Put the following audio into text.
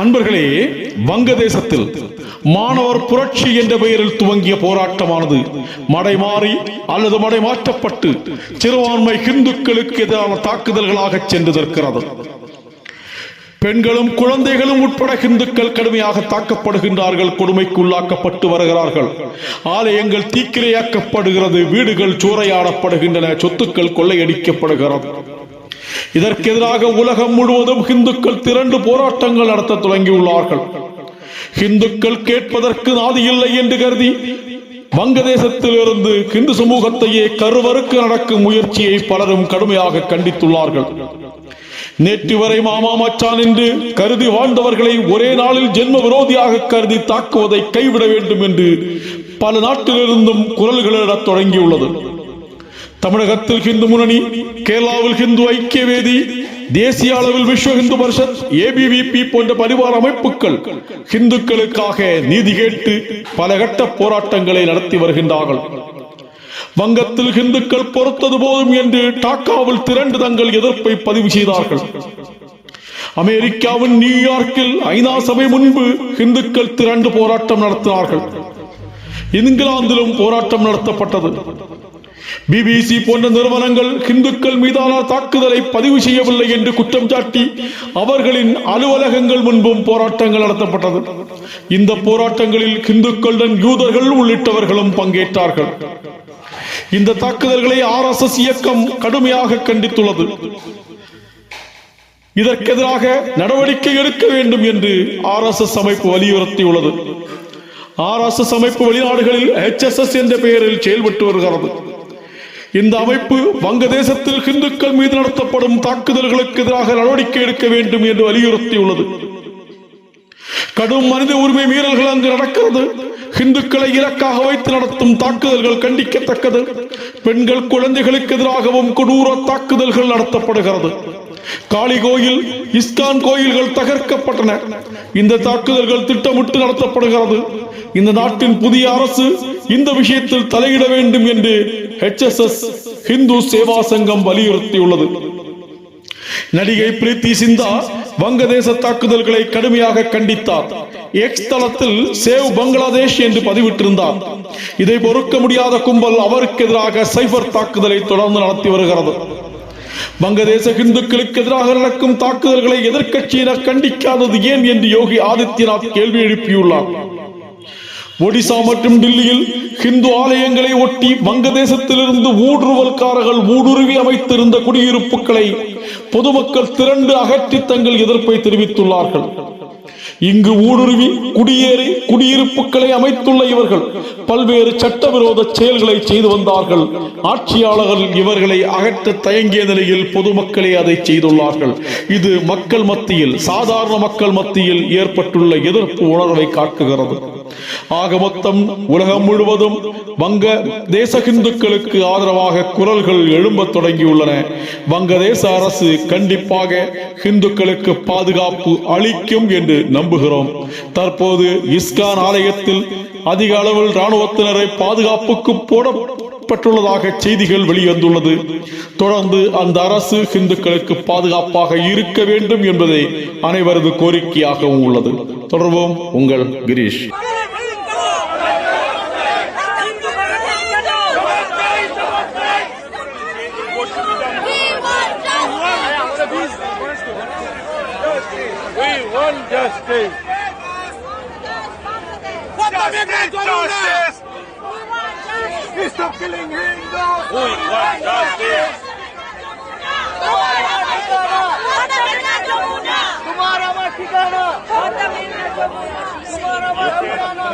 அன்பர்களே வங்கதேசத்தில் மாணவர் புரட்சி என்ற பெயரில் துவங்கிய போராட்டமானது மடைமாறி அல்லது மடைமாற்றப்பட்டு சிறுபான்மை ஹிந்துக்களுக்கு எதிரான தாக்குதல்களாக சென்று நிற்கிறது. பெண்களும் குழந்தைகளும் உட்பட ஹிந்துக்கள் கடுமையாக தாக்கப்படுகின்றார்கள் கொடுமைக்குள்ளாக்கப்பட்டு வருகிறார்கள். ஆலயங்கள் தீக்கிரையாக்கப்படுகிறது வீடுகள் சூறையாடப்படுகின்றன சொத்துக்கள் கொள்ளையடிக்கப்படுகிறது. இதற்கு எதிராக உலகம் முழுவதும் இந்துக்கள் திரண்டு போராட்டங்கள் நடத்த தொடங்கியுள்ளார்கள். இந்துக்கள் கேட்பதற்கு நாதி இல்லை என்று கருதி வங்கதேசத்தில் இருந்து இந்து சமூகத்தையே கருவருக்கு நடக்கும் முயற்சியை பலரும் கடுமையாக கண்டித்துள்ளார்கள். நேற்று வரை மாமா மச்சான் என்று கருதி வாழ்ந்தவர்களை ஒரே நாளில் ஜென்ம விரோதியாக கருதி தாக்குவதை கைவிட வேண்டும் என்று பல நாட்டிலிருந்தும் குரல்களிடத் தொடங்கியுள்ளது. தமிழகத்தில் ஹிந்து முன்னணி கேரளாவில் ஹிந்து ஐக்கிய வேதி தேசிய அளவில் விஸ்வ ஹிந்து பரிஷத் ஏபிவிபி போன்ற பரிவார அமைப்புகள் ஹிந்துக்களுக்காக நீதி கேட்டு பல கட்ட போராட்டங்களை நடத்தி வருகின்றார்கள். வங்கத்தில் ஹிந்துக்கள் பொறுத்தது போதும் என்று டாக்காவில் திரண்டு தங்கள் எதிர்ப்பை பதிவு செய்தார்கள். அமெரிக்காவின் நியூயார்க்கில் ஐநா சபை முன்பு ஹிந்துக்கள் திரண்டு போராட்டம் நடத்தினார்கள். இங்கிலாந்திலும் போராட்டம் நடத்தப்பட்டது. பிபிசி போன்ற நிறுவனங்கள் இந்துக்கள் மீதான தாக்குதலை பதிவு செய்யவில்லை என்று குற்றம் சாட்டி அவர்களின் அலுவலகங்கள் முன்பும் போராட்டங்கள் நடத்தப்பட்டது. இந்த போராட்டங்களில் இந்துக்களுடன் யூதர்கள் உள்ளிட்டவர்களும் பங்கேற்றார்கள். இந்த தாக்குதல்களை ஆர் எஸ் எஸ் இயக்கம் கடுமையாக கண்டித்துள்ளது. இதற்கெதிராக நடவடிக்கை எடுக்க வேண்டும் என்று ஆர் எஸ் எஸ் அமைப்பு வலியுறுத்தியுள்ளது. ஆர் எஸ் எஸ் அமைப்பு வெளிநாடுகளில் எச் எஸ் எஸ் என்ற பெயரில் செயல்பட்டு வருகிறது. இந்த அமைப்பு வங்கதேசத்தில் ஹிந்துக்கள் மீது நடத்தப்படும் தாக்குதல்களுக்கு எதிராக நடவடிக்கை எடுக்க வேண்டும் என்று வலியுறுத்தியுள்ளது. கடும் மனித உரிமை மீறல்கள் அங்கு நடக்கிறது. இந்துக்களை இலக்காக வைத்து நடத்தும் தாக்குதல்கள் கண்டிக்கத்தக்கது. பெண்கள் குழந்தைகளுக்கு எதிராகவும் கொடூர தாக்குதல்கள் நடத்தப்படுகிறது. காளி கோயில் இஸ்கான் கோயில்கள் தகர்க்கப்பட்டன. இந்த தாக்குதல்கள் திட்டமிட்டு நடத்தப்படுகிறது. இந்த நாட்டின் புதிய அரசு இந்த விஷயத்தில் தலையிட வேண்டும் என்று ஹெச்எஸ்எஸ் ஹிந்து சேவா சங்கம் வலியுறுத்தியுள்ளது. நடிகை பிரீத்தி சிந்தா வங்கதேச தாக்குதல்களை கடுமையாக கண்டித்தார். எக்ஸ் தளத்தில் சேவ் பங்களாதேஷ் என்று பதிவிட்டிருந்தார். இதை பொறுக்க முடியாத கும்பல் அவருக்கு எதிராக சைபர் தாக்குதலை தொடர்ந்து நடத்தி வருகிறது. வங்கதேச இந்துக்களுக்கு எதிராக நடக்கும் தாக்குதல்களை எதிர்கட்சியினர் கண்டிக்காதது ஏன் என்று யோகி ஆதித்யநாத் கேள்வி எழுப்பியுள்ளார். ஒடிசா மற்றும் டில்லியில் ஹிந்து ஆலயங்களை ஒட்டி வங்கதேசத்திலிருந்து ஊடுருவல்காரர்கள் ஊடுருவி அமைத்திருந்த குடியிருப்புகளை பொதுமக்கள் திரண்டு அகற்றி தங்கள் எதிர்ப்பை தெரிவித்துள்ளார்கள். இங்கு ஊடுருவி குடியேறி குடியிருப்புகளை அமைத்துள்ள இவர்கள் பல்வேறு சட்டவிரோத செயல்களை செய்து வந்தார்கள். ஆட்சியாளர்கள் இவர்களை அகற்ற தயங்கிய நிலையில் பொதுமக்களே அதை செய்துள்ளார்கள். இது மக்கள் மத்தியில் சாதாரண மக்கள் மத்தியில் ஏற்பட்டுள்ள எதிர்ப்பு உணர்வை காட்டுகிறது. ஆக மொத்தம் உலகம் முழுவதும் வங்க தேச இந்துக்களுக்கு ஆதரவாக குரல்கள் எழும்பத் தொடங்கியுள்ளன. வங்கதேச அரசு கண்டிப்பாக இந்துக்களுக்கு பாதுகாப்பு அளிக்கும் என்று நம்புகிறோம். தற்போது இஸ்கான் ஆலயத்தில் அதிக அளவில் ராணுவத்தினரை பாதுகாப்புக்கு போட பெற்றுள்ளதாக செய்திகள் வெளிவந்துள்ளது. தொடர்ந்து அந்த அரசு இந்துக்களுக்கு பாதுகாப்பாக இருக்க வேண்டும் என்பதே அனைவரது கோரிக்கையாகவும் உள்ளது. தொடர்வோம் உங்கள் Girish. We want justice. What the migrant Justice. Stop killing Hindus! We want justice. तुम्हारा मत ठिकाना तुम्हारा मत ठिकाना